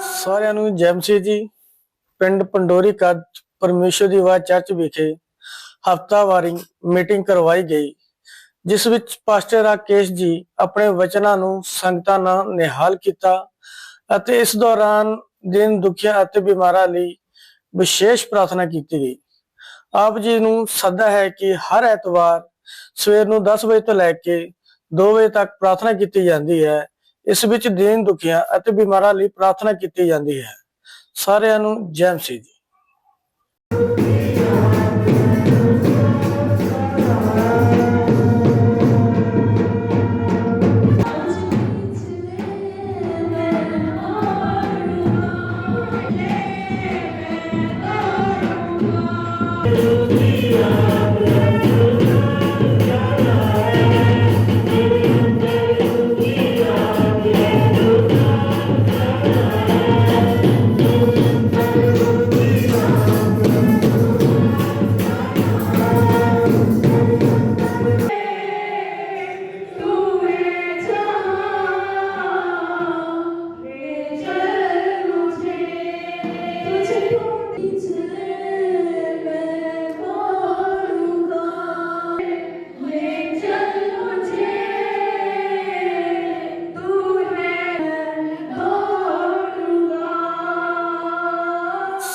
ਸਾਰਿਆਂ ਨੂੰ ਜੈਮਸੀ ਜੀ। ਪਿੰਡ ਪੰਡੋਰੀ ਕੱਦ ਪਰਮੇਸ਼ਰ ਦੀ ਆਵਾਜ਼ ਚਰਚ ਵਿਖੇ ਹਫਤਾਵਾਰੀ ਮੀਟਿੰਗ ਕਰਵਾਈ ਗਈ, ਜਿਸ ਵਿੱਚ ਪਾਸਟਰ ਰਾਕੇਸ਼ ਜੀ ਆਪਣੇ ਵਚਨਾਂ ਨੂੰ ਸੰਗਤਾਂ ਨਾਲ ਨਿਹਾਲ ਕੀਤਾ ਅਤੇ ਇਸ ਦੌਰਾਨ ਦਿਨ ਦੁਖੀਆਂ ਅਤੇ ਬਿਮਾਰਾਂ ਲਈ ਵਿਸ਼ੇਸ਼ ਪ੍ਰਾਰਥਨਾ ਕੀਤੀ ਗਈ। ਆਪ ਜੀ ਨੂੰ ਸੱਦਾ ਹੈ ਕਿ ਹਰ ਐਤਵਾਰ ਸਵੇਰ ਨੂੰ 10 ਵਜੇ ਤੋਂ ਲੈ ਕੇ 2 ਵਜੇ ਤੱਕ ਪ੍ਰਾਰਥਨਾ ਕੀਤੀ ਜਾਂਦੀ ਹੈ। ਇਸ ਵਿੱਚ ਦੀਨ ਦੁਖੀਆਂ ਅਤੇ ਬਿਮਾਰਾਂ ਲਈ ਪ੍ਰਾਰਥਨਾ ਕੀਤੀ ਜਾਂਦੀ ਹੈ। ਸਾਰਿਆਂ ਨੂੰ ਜੈ ਮਸੀਹ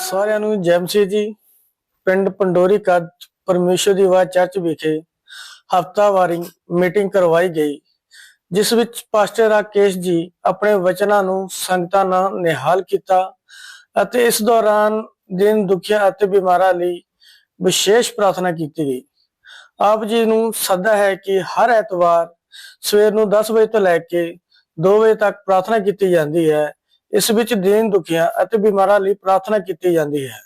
ਸਾਰਿਆਂ ਨੂੰ ਜੈ ਜੀ, ਪਿੰਡ ਪੰਡੋਰੀ ਕੱਦ ਪਰਮੇਸ਼ਰ ਦੀ ਆਵਾਜ਼ ਚਰਚ ਵਿਖੇ ਹਫਤਾਵਾਰੀ ਮੀਟਿੰਗ ਕਰਵਾਈ ਗਈ, ਜਿਸ ਵਿੱਚ ਪਾਸਟਰ ਰਾਕੇਸ਼ ਜੀ ਆਪਣੇ ਵਚਨਾਂ ਨੂੰ ਸੰਗਤਾਂ ਨਾਲ ਨਿਹਾਲ ਕੀਤਾ ਅਤੇ ਇਸ ਦੌਰਾਨ ਦਿਨ ਦੁਖੀਆਂ ਅਤੇ ਬਿਮਾਰਾਂ ਲਈ ਵਿਸ਼ੇਸ਼ ਪ੍ਰਾਰਥਨਾ ਕੀਤੀ ਗਈ। ਆਪ ਜੀ ਨੂੰ ਸੱਦਾ ਹੈ ਕਿ ਹਰ ਐਤਵਾਰ ਸਵੇਰ ਨੂੰ 10 ਵਜੇ ਤੋਂ ਲੈ ਕੇ 2 ਵਜੇ ਤੱਕ ਪ੍ਰਾਰਥਨਾ ਕੀਤੀ ਜਾਂਦੀ ਹੈ। ਇਸ ਵਿੱਚ ਦੀਨ ਦੁਖੀਆਂ ਅਤੇ ਬਿਮਾਰਾਂ ਲਈ ਪ੍ਰਾਰਥਨਾ ਕੀਤੀ ਜਾਂਦੀ ਹੈ।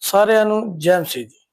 ਸਾਰਿਆਂ ਨੂੰ ਜੈ ਮਸੀਹ ਜੀ।